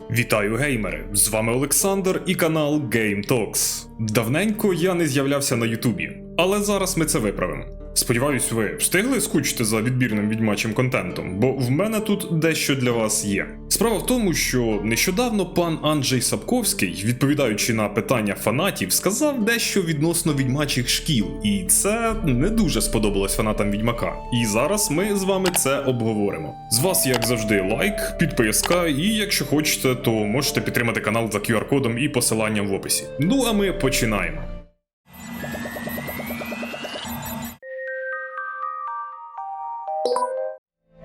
Вітаю геймери! З вами Олександр і канал Game Talks. Давненько я не з'являвся на Ютубі, але зараз ми це виправимо. Сподіваюсь, ви встигли скучити за відбірним відьмачим контентом, бо в мене тут дещо для вас є. Справа в тому, що нещодавно пан Анджей Сапковський, відповідаючи на питання фанатів, сказав дещо відносно відьмачих шкіл, і це не дуже сподобалось фанатам відьмака. І зараз ми з вами це обговоримо. З вас, як завжди, лайк, підписка, і якщо хочете, то можете підтримати канал за QR-кодом і посиланням в описі. Ну а ми починаємо.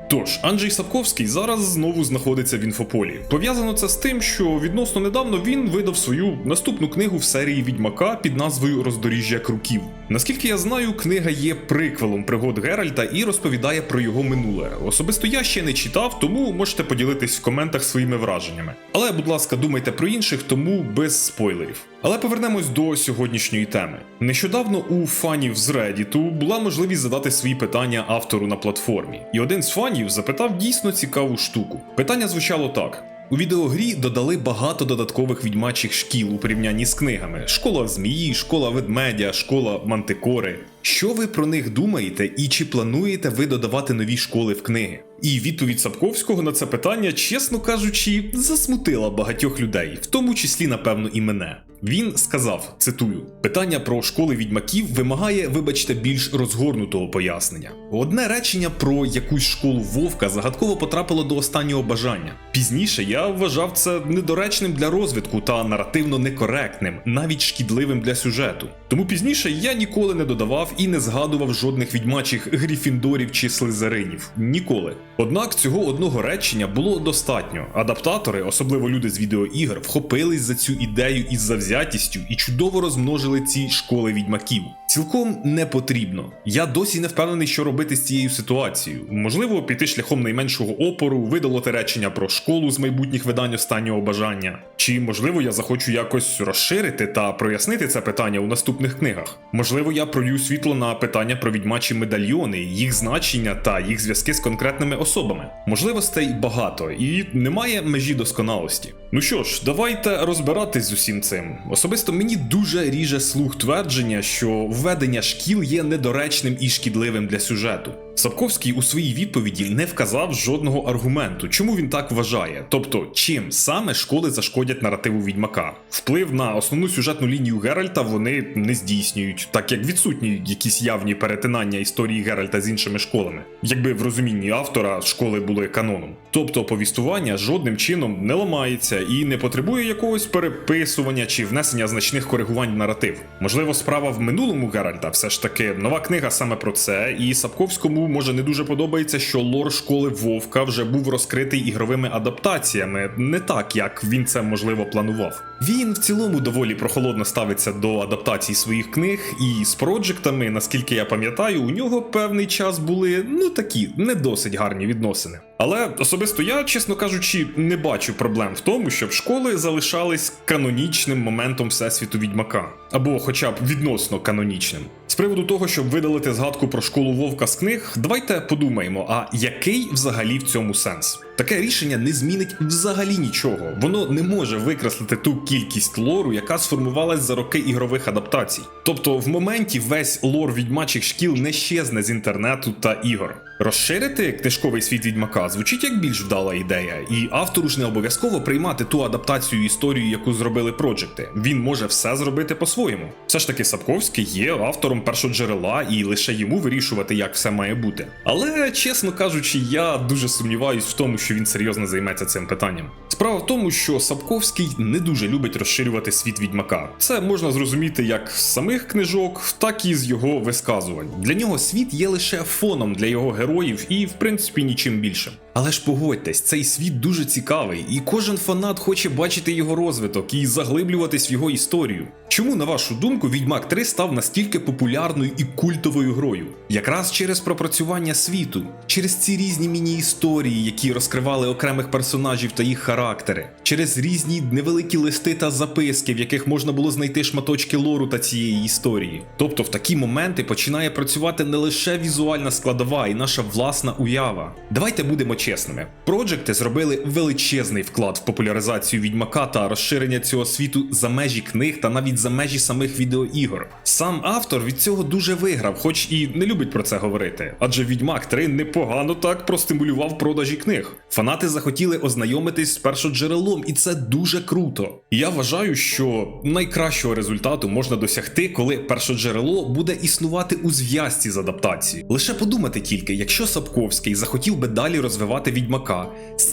Тож, Анджей Сапковський зараз знову знаходиться в інфополі. Пов'язано це з тим, що відносно недавно він видав свою наступну книгу в серії Відьмака під назвою Роздоріжжя круків. Наскільки я знаю, книга є приквелом пригод Геральта і розповідає про його минуле. Особисто я ще не читав, тому можете поділитись в коментах своїми враженнями. Але, будь ласка, думайте про інших, тому без спойлерів. Але повернемось до сьогоднішньої теми. Нещодавно у фанів з Reddit була можливість задати свої питання автору на платформі, і один з фанів запитав дійсно цікаву штуку. Питання звучало так. У відеогрі додали багато додаткових відьмачих шкіл у порівнянні з книгами: школа змії, школа ведмедя, школа мантикори. Що ви про них думаєте, і чи плануєте ви додавати нові школи в книги? І відповідь Сапковського на це питання, чесно кажучи, засмутила багатьох людей, в тому числі, напевно, і мене. Він сказав: цитую: питання про школи відьмаків вимагає, вибачте, більш розгорнутого пояснення. Одне речення про якусь школу вовка загадково потрапило до останнього бажання. Пізніше я вважав це недоречним для розвитку та наративно некоректним, навіть шкідливим для сюжету. Тому пізніше я ніколи не додавав і не згадував жодних відьмачих гріфіндорів чи слизеринів. Ніколи. Однак цього одного речення було достатньо. Адаптатори, особливо люди з відеоігр, вхопились за цю ідею із завзятістю і чудово розмножили ці школи відьмаків. Цілком не потрібно. Я досі не впевнений, що робити з цією ситуацією. Можливо, піти шляхом найменшого опору, видалити речення про школу з майбутніх видань останнього бажання. Чи можливо я захочу якось розширити та прояснити це питання у наступних книгах? Можливо, я пролью світло на питання про відьмачі медальйони, їх значення та їх зв'язки з конкретними особами. Можливостей багато і немає межі досконалості. Ну що ж, давайте розбиратись з усім цим. Особисто мені дуже ріже слух твердження, що введення шкіл є недоречним і шкідливим для сюжету. Сапковський у своїй відповіді не вказав жодного аргументу, чому він так вважає, тобто чим саме школи зашкодять наративу відьмака. Вплив на основну сюжетну лінію Геральта вони не здійснюють, так як відсутні якісь явні перетинання історії Геральта з іншими школами, якби в розумінні автора школи були каноном. Тобто повістування жодним чином не ламається і не потребує якогось переписування чи внесення значних коригувань в наратив. Можливо, справа в минулому Геральта, все ж таки нова книга саме про це, і Сапковському може не дуже подобається, що лор школи Вовка вже був розкритий ігровими адаптаціями, не так як він це можливо планував. Він в цілому доволі прохолодно ставиться до адаптацій своїх книг, і з проджектами, наскільки я пам'ятаю, у нього певний час були ну такі не досить гарні відносини. Але особисто я, чесно кажучи, не бачу проблем в тому, щоб школи залишались канонічним моментом всесвіту відьмака, або хоча б відносно канонічним. З приводу того, щоб видалити згадку про школу вовка з книг, давайте подумаємо, а який взагалі в цьому сенс? Таке рішення не змінить взагалі нічого. Воно не може викреслити ту кількість лору, яка сформувалась за роки ігрових адаптацій. Тобто, в моменті весь лор відьмачих шкіл не щезне з інтернету та ігор. Розширити книжковий світ відьмака звучить як більш вдала ідея, і автору ж не обов'язково приймати ту адаптацію історії, яку зробили проджекти. Він може все зробити по-своєму. Все ж таки, Сапковський є автором першоджерела, і лише йому вирішувати, як все має бути. Але чесно кажучи, я дуже сумніваюсь в тому, що він серйозно займеться цим питанням. Справа в тому, що Сапковський не дуже любить розширювати світ відьмака. Це можна зрозуміти як з самих книжок, так і з його висказувань. Для нього світ є лише фоном для його героїв і, в принципі, нічим більшим. Але ж погодьтесь, цей світ дуже цікавий, і кожен фанат хоче бачити його розвиток і заглиблюватись в його історію. Чому, на вашу думку, Відьмак 3 став настільки популярною і культовою грою? Якраз через пропрацювання світу, через ці різні міні-історії, які розкривали окремих персонажів та їх характери, через різні невеликі листи та записки, в яких можна було знайти шматочки лору та цієї історії. Тобто в такі моменти починає працювати не лише візуальна складова і наша власна уява. Давайте будемо чесні чесними. Проджекти зробили величезний вклад в популяризацію відьмака та розширення цього світу за межі книг та навіть за межі самих відеоігор. Сам автор від цього дуже виграв, хоч і не любить про це говорити. Адже Відьмак 3 непогано так простимулював продажі книг. Фанати захотіли ознайомитись з першоджерелом, і це дуже круто. Я вважаю, що найкращого результату можна досягти, коли першоджерело буде існувати у зв'язці з адаптацією. Лише подумати тільки, якщо Сапковський захотів би далі розвивати відьмака,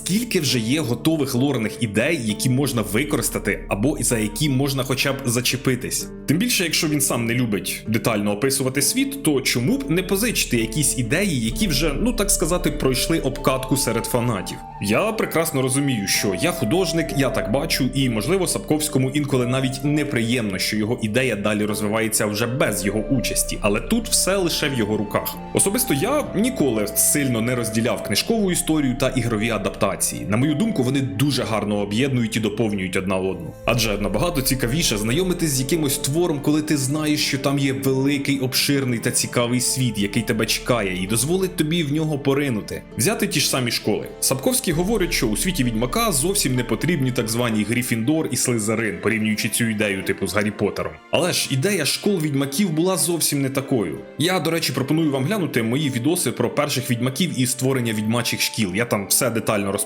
скільки вже є готових лорних ідей, які можна використати, або за які можна хоча б зачепитись. Тим більше, якщо він сам не любить детально описувати світ, то чому б не позичити якісь ідеї, які вже, ну так сказати, пройшли обкатку серед фанатів. Я прекрасно розумію, що я художник, я так бачу, і можливо Сапковському інколи навіть неприємно, що його ідея далі розвивається вже без його участі, але тут все лише в його руках. Особисто я ніколи сильно не розділяв книжкову історію та ігрові адаптації. На мою думку, вони дуже гарно об'єднують і доповнюють одна одну. Адже набагато цікавіше знайомитись з якимось твором, коли ти знаєш, що там є великий, обширний та цікавий світ, який тебе чекає, і дозволить тобі в нього поринути. Взяти ті ж самі школи. Сапковський говорить, що у світі відьмака зовсім не потрібні так звані Гріфіндор і Слизерин, порівнюючи цю ідею типу з Гаррі Поттером. Але ж ідея школ відьмаків була зовсім не такою. Я, до речі, пропоную вам глянути мої відоси про перших відьмаків і створення відьмачих шкіл. Я там все детально розповідаю.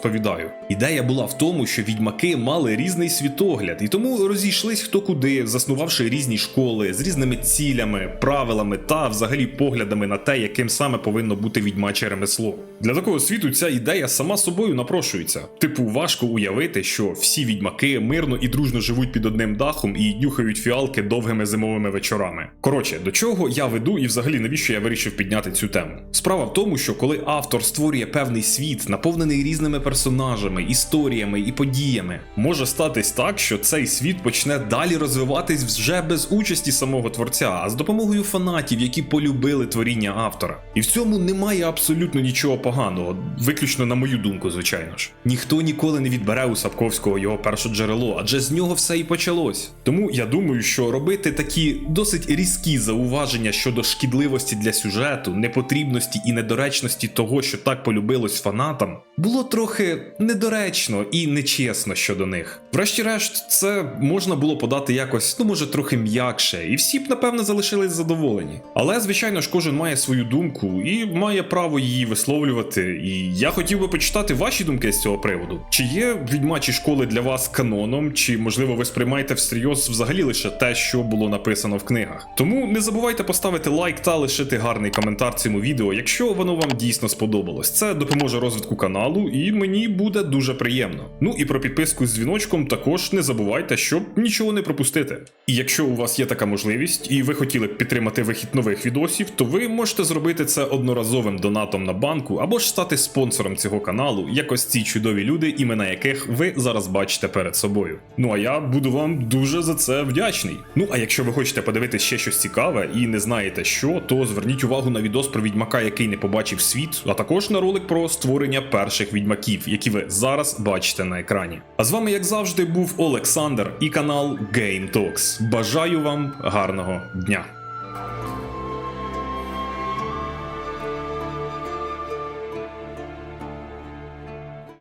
Ідея була в тому, що відьмаки мали різний світогляд, і тому розійшлись хто куди, заснувавши різні школи з різними цілями, правилами та взагалі поглядами на те, яким саме повинно бути відьмаче ремесло. Для такого світу ця ідея сама собою напрошується. Типу, важко уявити, що всі відьмаки мирно і дружно живуть під одним дахом і нюхають фіалки довгими зимовими вечорами. Коротше, до чого я веду і взагалі навіщо я вирішив підняти цю тему? Справа в тому, що коли автор створює певний світ, наповнений різними персонажами, історіями і подіями, може статись так, що цей світ почне далі розвиватись вже без участі самого творця, а з допомогою фанатів, які полюбили творіння автора. І в цьому немає абсолютно нічого поганого, виключно на мою думку, звичайно ж. Ніхто ніколи не відбере у Сапковського його перше джерело, адже з нього все і почалось. Тому я думаю, що робити такі досить різкі зауваження щодо шкідливості для сюжету, непотрібності і недоречності того, що так полюбилось фанатам, було трохи недоречно і нечесно щодо них. Врешті-решт, це можна було подати якось, ну може, трохи м'якше, і всі б напевно залишились задоволені. Але, звичайно ж, кожен має свою думку і має право її висловлювати. І я хотів би почитати ваші думки з цього приводу. Чи є відьмачі школи для вас каноном, чи можливо ви сприймаєте всерйоз взагалі лише те, що було написано в книгах? Тому не забувайте поставити лайк та лишити гарний коментар цьому відео, якщо воно вам дійсно сподобалось. Це допоможе розвитку каналу, і мені буде дуже приємно. Ну і про підписку з дзвіночком також не забувайте, щоб нічого не пропустити. І якщо у вас є така можливість, і ви хотіли б підтримати вихід нових відосів, то ви можете зробити це одноразовим донатом на банку або ж стати спонсором цього каналу, як ось ці чудові люди, імена яких ви зараз бачите перед собою. Ну а я буду вам дуже за це вдячний. Ну а якщо ви хочете подивитися ще щось цікаве і не знаєте що, то зверніть увагу на відос про відьмака, який не побачив світ, а також на ролик про створення перших відьмаків, які ви зараз бачите на екрані. А з вами, як завжди, був Олександр і канал Game Talks. Бажаю вам гарного дня!